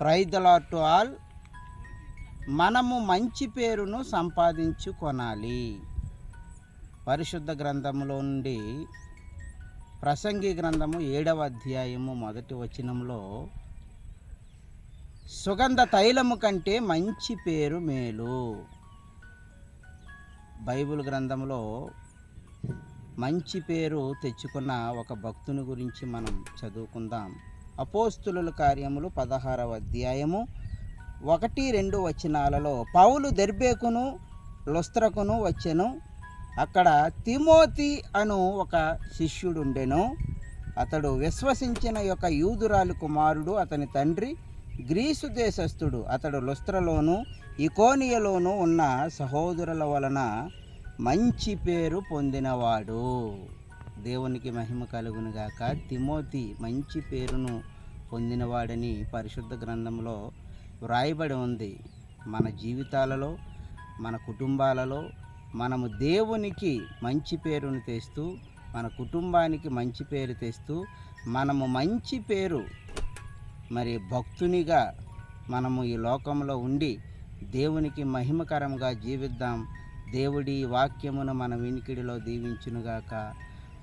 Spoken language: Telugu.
ప్రైదలా టు ఆల్. మనము మంచి పేరును సంపాదించుకొనాలి. పరిశుద్ధ గ్రంథములో నుండి ప్రసంగి గ్రంథము ఏడవ అధ్యాయము మొదటి వచనంలో సుగంధ తైలము కంటే మంచి పేరు మేలు. బైబిల్ గ్రంథంలో మంచి పేరు తెచ్చుకున్న ఒక భక్తుని గురించి మనం చదువుకుందాం. అపోస్తుల కార్యములు పదహారవ అధ్యాయము. ఒకటి రెండు వచనాలలో పౌలు దెర్బేకును లుస్త్రకును వచ్చెను. అక్కడ తిమోతి అను ఒక శిష్యుడుండెను. అతడు విశ్వసించిన యొక్క యూదురాలు కుమారుడు అతని తండ్రి గ్రీసు దేశస్థుడు. అతడు లుస్త్రలోను ఇకోనియలోను ఉన్న సహోదరుల వలన మంచి పేరు పొందినవాడు. దేవునికి మహిమ కలుగునుగాక తిమోతి మంచి పేరును పొందినవాడని పరిశుద్ధ గ్రంథంలో వ్రాయబడి ఉంది. మన జీవితాలలో మన కుటుంబాలలో మనము దేవునికి మంచి పేరును తెస్తూ మన కుటుంబానికి మంచి పేరు తెస్తూ మనము మంచి పేరు మరి భక్తునిగా మనము ఈ లోకంలో ఉండి దేవునికి మహిమకరంగా జీవిద్దాం. దేవుడి వాక్యమును మన వినికిడిలో దీవించునుగాక.